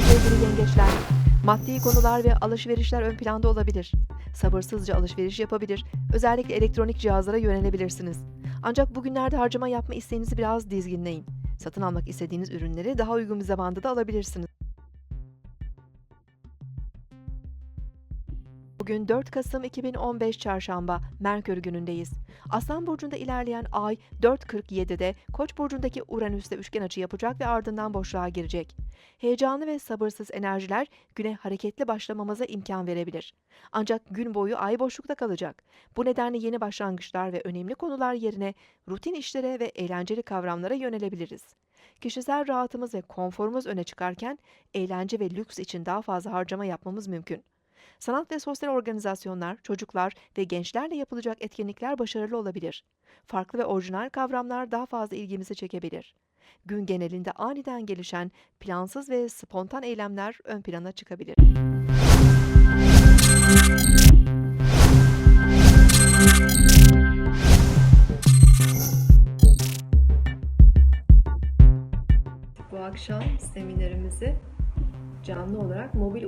sevgili yengeçler. Maddi konular ve alışverişler ön planda olabilir. Sabırsızca alışveriş yapabilir, özellikle elektronik cihazlara yönelebilirsiniz. Ancak bugünlerde harcama yapma isteğinizi biraz dizginleyin. Satın almak istediğiniz ürünleri daha uygun bir zamanda da alabilirsiniz. Bugün 4 Kasım 2015 Çarşamba, Merkür günündeyiz. Aslan burcunda ilerleyen ay 4.47'de Koç burcundaki Uranüs'te üçgen açı yapacak ve ardından boşluğa girecek. Heyecanlı ve sabırsız enerjiler güne hareketli başlamamıza imkan verebilir. Ancak gün boyu ay boşlukta kalacak. Bu nedenle yeni başlangıçlar ve önemli konular yerine rutin işlere ve eğlenceli kavramlara yönelebiliriz. Kişisel rahatımız ve konforumuz öne çıkarken eğlence ve lüks için daha fazla harcama yapmamız mümkün. Sanat ve sosyal organizasyonlar, çocuklar ve gençlerle yapılacak etkinlikler başarılı olabilir. Farklı ve orijinal kavramlar daha fazla ilgimizi çekebilir. Gün genelinde aniden gelişen, plansız ve spontan eylemler ön plana çıkabilir. Bu akşam seminerimizi canlı olarak mobil